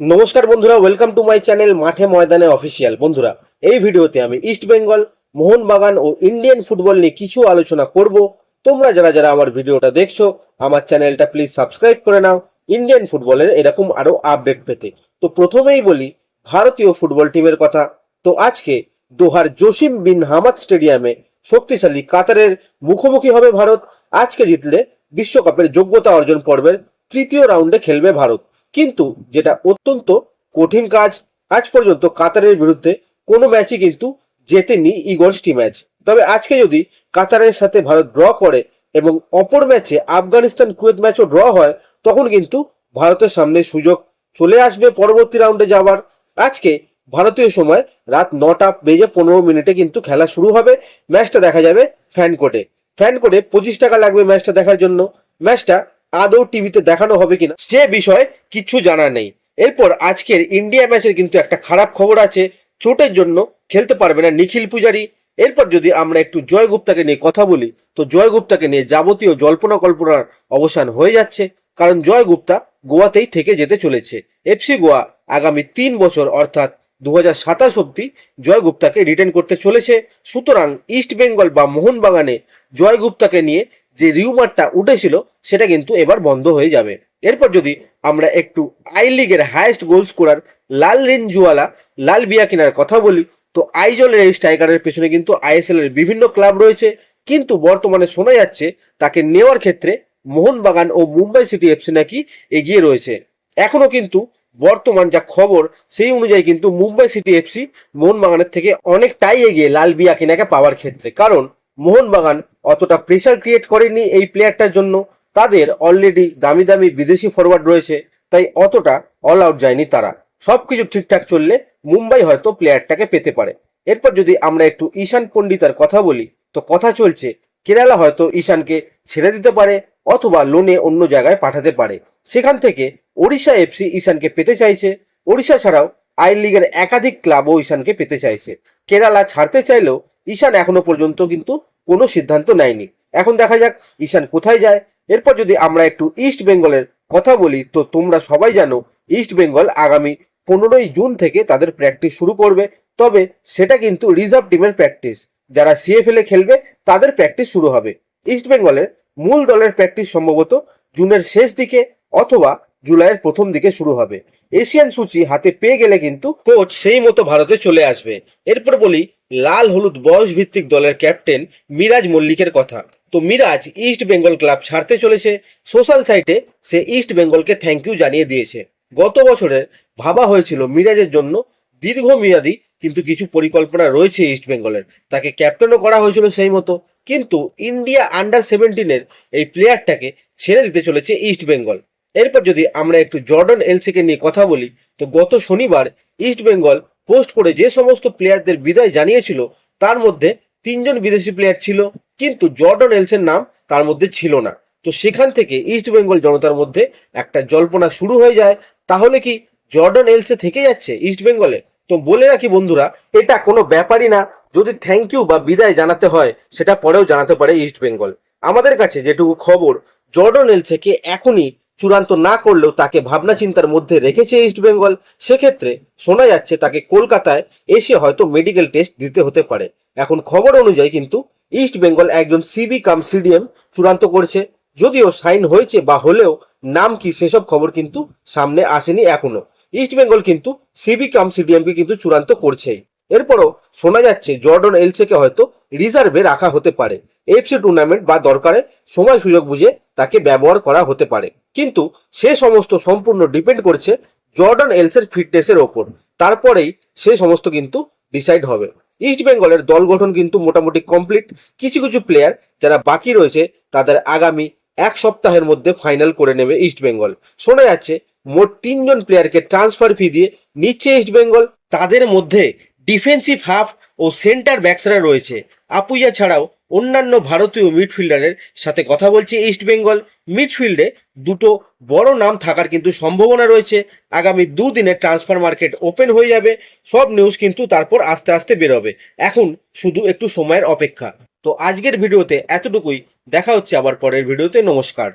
নমস্কার বন্ধুরা welcome to my channel মাঠে ময়দানে অফিসিয়াল বন্ধুরা, এই ভিডিওতে আমি ইস্ট বেঙ্গল মোহনবাগান ও ইন্ডিয়ান ফুটবল নিয়ে কিছু আলোচনা করব। তোমরা যারা যারা আমার ভিডিওটা দেখছ, আমার চ্যানেলটা প্লিজ সাবস্ক্রাইব করে নাও ইন্ডিয়ান ফুটবলের এরকম আরও আপডেট পেতে। তো প্রথমেই বলি, ভারতীয় ফুটবল টিমের কথা। তো আজকে দোহার জসিম বিন হামাদ স্টেডিয়ামে শক্তিশালী কাতারের মুখোমুখি হবে ভারত। আজকে জিতলে বিশ্বকাপের যোগ্যতা অর্জন পর্বের তৃতীয় রাউন্ডে খেলবে ভারত। কিন্তু যেটা অত্যন্ত কঠিন কাজ, আজ পর্যন্ত কাতারের বিরুদ্ধে কোনো ম্যাচই কিন্তু জেতেনি ইগলস টি ম্যাচ তবে আজকে যদি কাতারের সাথে ভারত ড্র করে এবং অপর ম্যাচে আফগানিস্তান কুয়েত ম্যাচও ড্র হয়, তখন কিন্তু ভারতের সামনে সুযোগ চলে আসবে পরবর্তী রাউন্ডে যাওয়ার। আজকে ভারতীয় সময় রাত নটা বেজে পনেরো মিনিটে কিন্তু খেলা শুরু হবে। ম্যাচটা দেখা যাবে ফ্যান কোর্টে ফ্যান কোর্টে পঁচিশ টাকা লাগবে ম্যাচটা দেখার জন্য। ম্যাচটা আদৌ টিভিতে দেখানো হবে কিনা, সে বিষয়ে কিছু জানা নেই। এরপর আজকের ইন্ডিয়া ম্যাচের কিন্তু একটা খারাপ খবর আছে, চোটের জন্য খেলতে পারবে না নিখিল পূজারি। এরপর যদি আমরা একটু জয় গুপ্তাকে নিয়ে কথা বলি, তো জয় গুপ্তাকে নিয়ে যাবতীয় জল্পনা কল্পনার অবসান হয়ে যাচ্ছে, কারণ জয় গুপ্তা গোয়াতেই থেকে যেতে চলেছে। এফসি গোয়া আগামী তিন বছর অর্থাৎ দু হাজার সাতাশ অব্দি জয় গুপ্তাকে রিটার্ন করতে চলেছে। সুতরাং ইস্ট বেঙ্গল বা মোহনবাগানে জয় গুপ্তাকে নিয়ে যে রিউমারটা উঠেছিল সেটা কিন্তু এবার বন্ধ হয়ে যাবে। এরপর যদি আমরা একটু আই লিগের হায়েস্ট গোল স্কোরার লাল রিনজুয়ালা, লাল বিয়াকিনার কথা বলি, তো আইজলের এই স্ট্রাইকারের পেছনে কিন্তু আইএসএল এর বিভিন্ন ক্লাব রয়েছে। কিন্তু বর্তমানে শোনা যাচ্ছে তাকে নেওয়ার ক্ষেত্রে মোহনবাগান ও মুম্বাই সিটি এফসি নাকি এগিয়ে রয়েছে। এখনও কিন্তু বর্তমান যা খবর, সেই অনুযায়ী কিন্তু মুম্বাই সিটি এফসি মোহনবাগানের থেকে অনেকটাই এগিয়ে লাল বিয়াকিনাকে পাওয়ার ক্ষেত্রে। কারণ মোহনবাগান অতটা প্রেসার ক্রিয়েট করেনি এই প্লেয়ারটার জন্য। তাদের অলরেডি দামি দামি বিদেশি ফরওয়ার্ড রয়েছে, তাই অতটা অল আউট যায়নি তারা। সবকিছু ঠিকঠাক চললে মুম্বাই হয়তো প্লেয়ারটাকে পেতে পারে। এরপর যদি আমরা একটু ঈশান পণ্ডিতার কথা বলি, তো কথা চলছে, কেরালা হয়তো ঈশানকে ছেড়ে দিতে পারে অথবা লোনে অন্য জায়গায় পাঠাতে পারে। সেখান থেকে ওড়িশা এফসি ঈশানকে পেতে চাইছে। ওড়িশা ছাড়াও আই লিগের একাধিক ক্লাবও ঈশানকে পেতে চাইছে। কেরালা ছাড়তে চাইলেও ঈশান এখনও পর্যন্ত কিন্তু কোনো সিদ্ধান্ত নেয়নি। এখন দেখা যাক ঈশান কোথায় যায়। এরপর যদি আমরা একটু ইস্ট বেঙ্গলের কথা বলি, তো তোমরা সবাই জানো ইস্ট বেঙ্গল আগামী পনেরোই জুন থেকে তাদের প্র্যাকটিস শুরু করবে। তবে সেটা কিন্তু রিজার্ভ টিমের প্র্যাকটিস যারা সিএফএল এ খেলবে, তাদের প্র্যাকটিস শুরু হবে। ইস্ট বেঙ্গলের মূল দলের প্র্যাকটিস সম্ভবত জুনের শেষ দিকে অথবা জুলাইয়ের প্রথম দিকে শুরু হবে। এশিয়ান সূচি হাতে পেয়ে গেলে কিন্তু কোচ সেই মতো ভারতে চলে আসবে। এরপর বলি, লাল হলুদ বয়স ভিত্তিক দলের ক্যাপ্টেন মিরাজ মল্লিকের কথা। তো মিরাজ ইস্ট বেঙ্গল ক্লাব ছাড়তে চলেছে। সোশ্যাল সাইটে সে ইস্ট বেঙ্গলকে থ্যাংক ইউ জানিয়ে দিয়েছে। গত বছরের ভাবা হয়েছিল মিরাজের জন্য দীর্ঘমেয়াদী কিন্তু কিছু পরিকল্পনা রয়েছে ইস্ট বেঙ্গলের। তাকে ক্যাপ্টেনও করা হয়েছিল সেই মতো। কিন্তু ইন্ডিয়া আন্ডার সেভেন্টিনের এই প্লেয়ারটাকে ছেড়ে দিতে চলেছে ইস্ট বেঙ্গল। এরপর যদি আমরা একটু জর্ডন এলসিকে নিয়ে কথা বলি, তো গত শনিবার ইস্ট বেঙ্গল পোস্ট করে যে সমস্ত প্লেয়ারদের বিদায় জানিয়েছিল, তার মধ্যে তিনজন বিদেশি প্লেয়ার ছিল। কিন্তু জর্ডন এলসের নাম তার মধ্যে ছিল না। তো সেখান থেকে ইস্ট বেঙ্গল জনতার মধ্যে একটা জল্পনা শুরু হয়ে যায়। তাহলে কি জর্ডন এলসে থেকে যাচ্ছে ইস্ট বেঙ্গলে? তো বলে রাখি বন্ধুরা, এটা কোনো ব্যাপারই না। যদি থ্যাংক ইউ বা বিদায় জানাতে হয়, সেটা পরেও জানাতে পারে ইস্ট বেঙ্গল। আমাদের কাছে যেটুকু খবর, জর্ডন এলসেকে এখনই চূড়ান্ত না করলেও তাকে ভাবনা চিন্তার মধ্যে রেখেছে ইস্ট বেঙ্গল। সেক্ষেত্রে শোনা যাচ্ছে তাকে কলকাতায় এসে হয়তো মেডিকেল টেস্ট দিতে হতে পারে। এখন খবর অনুযায়ী কিন্তু ইস্ট বেঙ্গল একজন সিবি কাম সিডিএম চূড়ান্ত করেছে। যদিও সাইন হয়েছে বা হলেও নাম কি সেসব খবর কিন্তু সামনে আসেনি এখনও। ইস্ট বেঙ্গল কিন্তু সিবি কাম সিডিএমকে কিন্তু চূড়ান্ত করছেই। এরপরও শোনা যাচ্ছে জর্ডন এলসেকে হয়তো রিজার্ভে রাখা হতে পারে। এফসি টুর্নামেন্ট বা দরকারে সময় সুযোগ বুঝে তাকে ব্যবহার করা হতে পারে। কিন্তু সে সমস্ত সম্পূর্ণ ডিপেন্ড করছে জর্ডন এলসের ফিটনেসের ওপর। তারপরেই সে সমস্ত কিন্তু ডিসাইড হবে। ইস্ট বেঙ্গলের দল গঠন কিন্তু মোটামুটি কমপ্লিট কিছু কিছু প্লেয়ার যারা বাকি রয়েছে, তাদের আগামী এক সপ্তাহের মধ্যে ফাইনাল করে নেবে ইস্ট বেঙ্গল শোনা যাচ্ছে, মোট তিনজন প্লেয়ারকে ট্রান্সফার ফি দিয়ে নিচ্ছে ইস্ট বেঙ্গল তাদের মধ্যে ডিফেন্সিভ হাফ ও সেন্টার ব্যাক্সরা রয়েছে। আপুইয়া ছাড়াও অন্যান্য ভারতীয় মিডফিল্ডারের সাথে কথা বলছে ইস্ট বেঙ্গল মিডফিল্ডে দুটো বড় নাম থাকার কিন্তু সম্ভাবনা রয়েছে। আগামী দুদিনে ট্রান্সফার মার্কেট ওপেন হয়ে যাবে। সব নিউজ কিন্তু তারপর আস্তে আস্তে বেরোবে। এখন শুধু একটু সময়ের অপেক্ষা। তো আজকের ভিডিওতে এতটুকুই। দেখা হচ্ছে আবার পরের ভিডিওতে। নমস্কার।